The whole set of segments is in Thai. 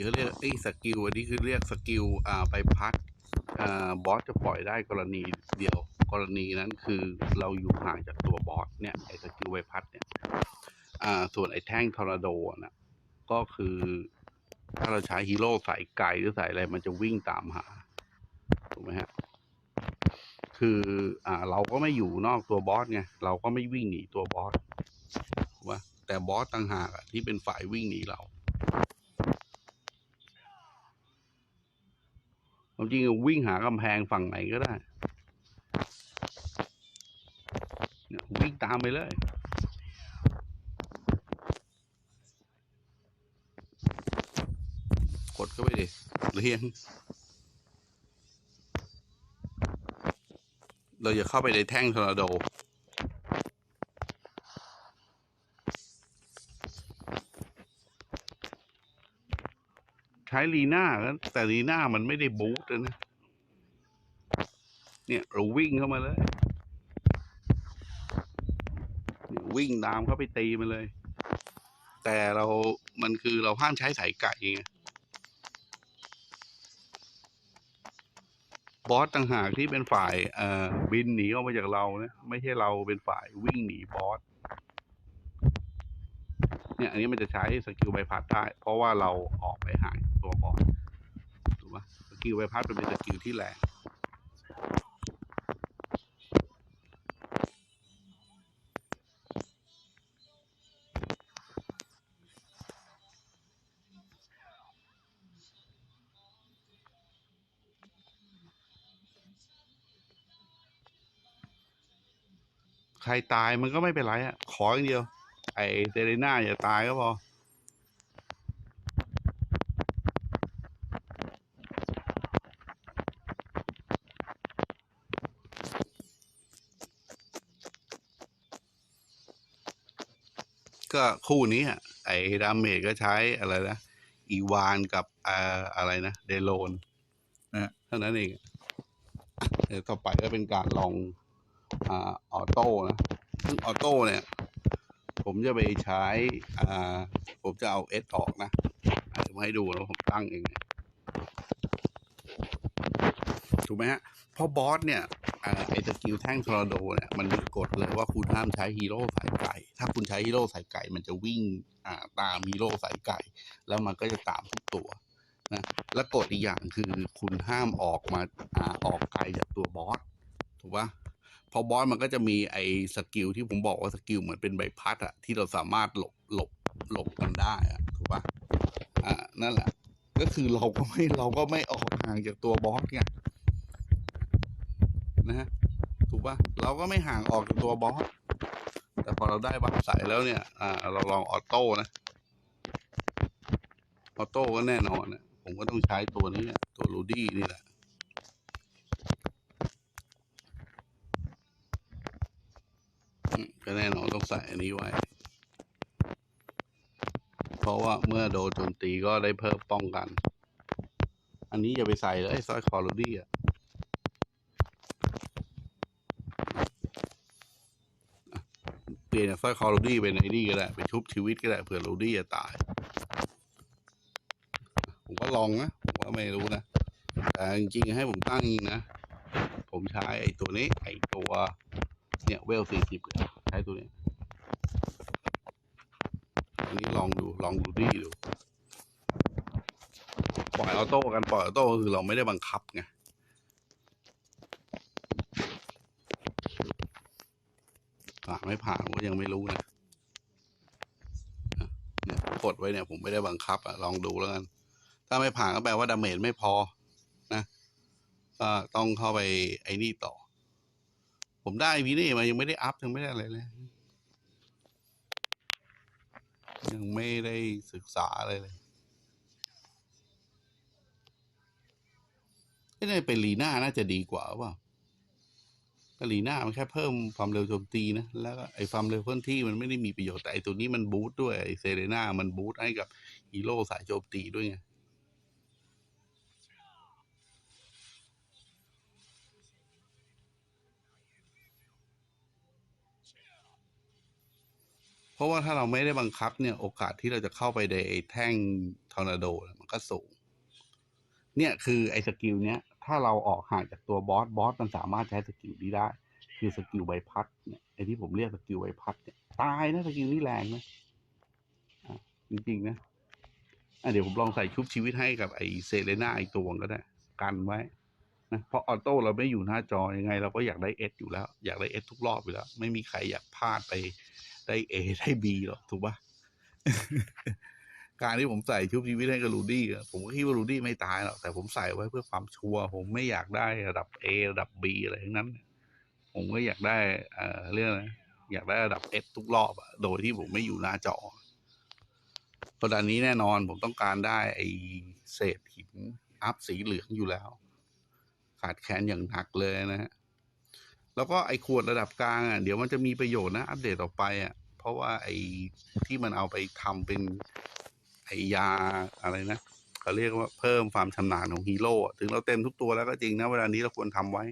เขาเรียกไอ้สกิลอันนี้คือเรียกสกิลอ่าใบพัดอ่าบอสจะปล่อยได้กรณีเดียว กรณีนั้นคือเราอยู่ห่างจากตัวบอสเนี่ยไอ้สกิลใบพัดเนี่ยอ่าส่วนไอ้แท่งทอร์นาโดนะก็คือถ้าเราใช้ฮีโร่สายไกลหรือสายอะไรมันจะวิ่งตามหาถูกไหมฮะคืออ่าเราก็ไม่อยู่นอกตัวบอสไงเราก็ไม่วิ่งหนีตัวบอสถูกปะแต่บอสต่างหากที่เป็นฝ่ายวิ่งหนีเรา ความจริงวิ่งหากำแพงฝั่งไหนก็ได้วิ่งตามไปเลยกดเข้าไปดิเรียง เราจะเข้าไปในแท่งทอร์นาโด ใช้ลีน่าก็แต่ลีน่ามันไม่ได้บูทนะ เนี่ยเราวิ่งเข้ามาเลย วิ่งตามเข้าไปตีมันเลย แต่เรา มันคือเราห้ามใช้สายไก่ไงบอสต่างหากที่เป็นฝ่ายบินหนีออกมาจากเรานะไม่ใช่เราเป็นฝ่ายวิ่งหนีบอสเนี่ยอันนี้มันจะใช้สกิลใบพัดได้ เพราะว่าเราออกไปห่างจากตัวบอสถู กิลใบพัดมันเป็นสกิลที่แรงใครตายมันก็ไม่เป็นไรอะขออย่างเดียว ไอเซเรน่าอย่าตายก็พอ ก็คู่นี้อะไอดาเมจก็ใช้อะไรนะอีวานกับอ่าอะไรนะเดโลนนะเท่านั้นเองเดี๋ยวต่อไปก็เป็นการลองอ่าออโต้นะซึ่งออโต้เนี่ย ผมจะไปใช้อ่าผมจะเอาเอสออกนะอะเดี๋ยวมาให้ดูแล้วผมตั้งเองเนี่ยถูกไหมฮะเพราะบอสเนี่ยอ่าไอ้สกิลแท่งทอร์โดเนี่ยมันมีกฎเลยว่าคุณห้ามใช้ฮีโร่สายไก่ ถ้าคุณใช้ฮีโร่สายไก่ มันจะวิ่งอ่าตามฮีโร่สายไก่ แล้วมันก็จะตามทุกตัวนะและกฎอีกอย่างคือคุณห้ามออกมาอ่าออกไกลจากตัวบอสถูกปะพอบอสมันก็จะมีไอ้สกิลที่ผมบอกว่าสกิลเหมือนเป็นใบพัดอะที่เราสามารถหลบหลบหลบกันได้อะถูกปะอ่านั่นแหละ ก็คือเราก็ไม่เราก็ไม่ออกห่างจากตัวบอสไง นะฮะถูกปะเราก็ไม่ห่างออกจากตัวบอสแต่พอเราได้บัฟใส่แล้วเนี่ย อ่า เราลองออโต้นะออโต้ก็แน่นอนนะผมก็ต้องใช้ตัวนี้อะตัวรูดี้นี่แหละก็แน่นอนต้องใส่อันนี้ไว้ เพราะว่าเมื่อโดนโจมตีก็ได้เพิ่มป้องกัน อันนี้อย่าไปใส่เลยสร้อยคอรูดี้อะอะ เป ลี่ยนสร้อยคอรูดี้เป็นไอ้นี่ก็ได้เป็นชุบชีวิตก็ได้เผื่อโรดี้จะตาย ผมก็ลองนะผมก็ไม่รู้นะแต่จริงๆให้ผมตั้งเองนะ ผมใช้ไอ้ตัวนี้ ไอ้ตัวเนี่ยเวลสี่สิบใช้ตัวนี้อันนี้ลองดูลองดูดีดู ปล่อยออโต้กันปล่อยออโต้คือเราไม่ได้บังคับไง ผ่าไม่ผ่านผมก็ยังไม่รู้นะเนี่ยกดไว้เนี่ยผมไม่ได้บังคับอะลองดูแล้วกัน ถ้าไม่ผ่านก็แปลว่าดาเมจไม่พอนะก็ต้องเข้าไปไอ้นี่ต่อ ผมได้วีนี่มายังไม่ได้อัพยังไม่ได้อะไรเลย ยังไม่ได้ศึกษาอะไรเลยไม่ได้เป็นลีน่าน่าจะดีกว่าเปล่า ก็ลีน่ามันแค่เพิ่มความเร็วโจมตีนะ แล้วก็ไอ้ความเร็วเคลื่อนที่มันไม่ได้มีประโยชน์แต่ไอ้ตัวนี้มันบูตด้วยไอ้เซเรนามันบูตให้กับฮีโร่สายโจมตีด้วยไงเพราะว่าถ้าเราไม่ได้บังคับเนี่ยโอกาสที่เราจะเข้าไปในแท่งทอร์นาโด มันก็สูง เนี่ยคือไอ้สกิลเนี้ย ถ้าเราออกห่างจากตัวบอสบอสมันสามารถใช้สกิลนี้ได้ คือสกิลใบพัดเนี่ยไอที่ผมเรียกสกิลใบพัดเนี่ยตายนะสกิลนี้แรงนะจริงๆนะอะเดี๋ยวผมลองใส่ชุบชีวิตให้กับไอเซเลน่าไอตัวก็ได้กันไว้นะเพราะออโต้เราไม่อยู่หน้าจอยังไง เราก็อยากได้เอสอยู่แล้ว อยากได้เอสทุกรอบอยู่แล้ว ไม่มีใครอยากพลาดไปได้เอได้บีหรอกถูกปะ การที่ผมใส่ชุบชีวิตให้กับรูดี้ผมก็คิดว่ารูดี้ไม่ตายหรอกแต่ผมใส่ไว้เพื่อความชัวร์ผมไม่อยากได้ระดับ A ระดับ B อะไรทั้งนั้น ผมก็อยากได้เอ่อเรื่องอะไรอยากได้ระดับ S ทุกรอบอะโดยที่ผมไม่อยู่หน้าจอเพราะด้านนี้แน่นอนผมต้องการได้ไอเศษหินอัพสีเหลืองอยู่แล้ว ขาดแคลนอย่างหนักเลยนะฮะแล้วก็ไอขวดระดับกลางอะเดี๋ยวมันจะมีประโยชน์นะ อัปเดตต่อไปอะเพราะว่าไอที่มันเอาไปทำเป็น ไอยาอะไรนะเขาเรียกว่าเพิ่มความชำนาญของฮีโร่ถึงเราเต็มทุกตัวแล้วก็จริงนะเวลานี้เราควรทำไว้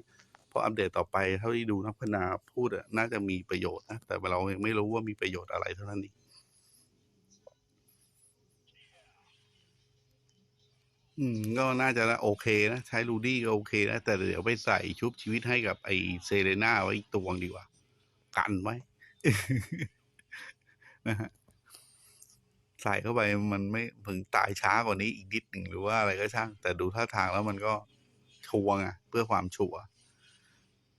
เพราะอัปเดตต่อไปเท่าที่ดูนักพัฒนาพูดอะน่าจะมีประโยชน์นะแต่เรายังไม่รู้ว่ามีประโยชน์อะไรเท่านั้นเองอืมก็น่าจะโอเคนะใช้รูดี้ก็โอเคนะแต่เดี๋ยวไปใส่ชุบชีวิตให้กับไอเซเลน่าไว้อีกตัวดีกว่า กันไว้นะฮะ ใส่เข้าไปมันไม่ถึงตายช้ากว่านี้อีกนิดหนึ่งหรือว่าอะไรก็ช่าง แต่ดูท่าทางแล้วมันก็ชัวร์ไงเพื่อความชัวร์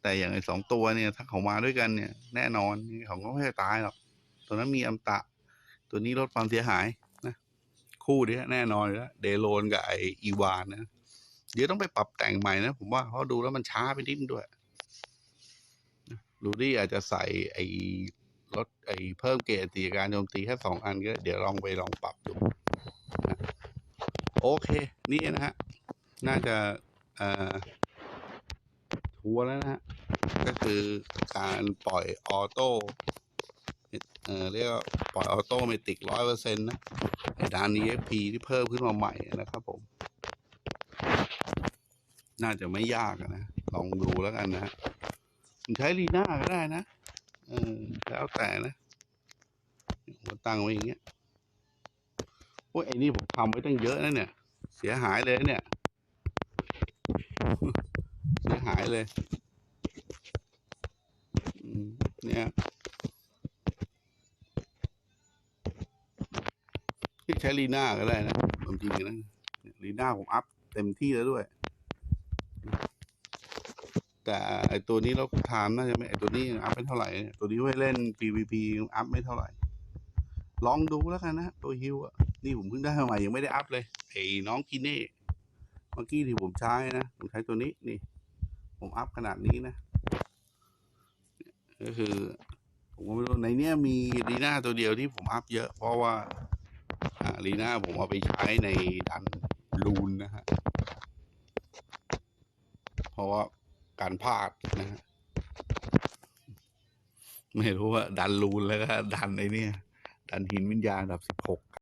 แต่อย่างไอ้สองตัวเนี่ย ถ้าเขามาด้วยกันเนี่ย แน่นอนเขาก็ไม่ได้ตายหรอกตัวนั้นมีอัมตะ ตัวนี้ลดความเสียหายนะคู่เนี้ยแน่นอนแล้วเดโลนกับไออีวานนะเดี๋ยวต้องไปปรับแต่งใหม่นะผมว่าเพราะดูแล้วมันช้าไปนิดนึงด้วยลูดี้อาจจะใส่ไอ ลดไอ้เพิ่มเกรดตีการโจมตีแค่สองอันก็เดี๋ยวลองไปลองปรับดูนะโอเค นี่นะฮะ น่าจะเอ่อทัวแล้วนะฮะ ก็คือการปล่อยออโต้เอ่อเรียกว่าปล่อยออโต้เมติกร้อยเปอร์เซ็นต์นะไอ้ดาน EXP ที่เพิ่มขึ้นมาใหม่นะครับผม น่าจะไม่ยากนะ ลองดูแล้วกันนะใช้ลีน่าก็ได้นะ เออแล้วแต่นะผมตั้งไว้อย่างเงี้ยโอ้ยไอ้นี่ผมทำไว้ตั้งเยอะนะเนี่ย เสียหายเลยเนี่ย เสียหายเลยเนี่ยที่ใช้ลีน่าก็ได้นะความจริงนะลีน่าผมอัพเต็มที่แล้วด้วย แต่ไอตัวนี้เราทานน่าจะไม่ไอตัวนี้อัพไม่เท่าไหร่ ตัวนี้ไว้เล่น PVP อัพไม่เท่าไหร่ ลองดูแล้วกันนะตัวฮิวอะนี่ผมเพิ่งได้มาใหม่ยังไม่ได้อัพเลยไอ้น้องกินเน่เมื่อกี้ที่ผมใช้นะผมใช้ตัวนี้นี่ ผมอัพขนาดนี้นะก็คือผมก็ไม่รู้ในเนี้ยมีลีน่าตัวเดียวที่ผมอัพเยอะ เพราะว่าลีน่าผมเอาไปใช้ในดันลูนนะฮะเพราะว่า การพลาดนะฮะไม่รู้ว่า ดันรูนแล้วก็ดันไอ้นี่ดันหินวิญญาณระดับสิบหก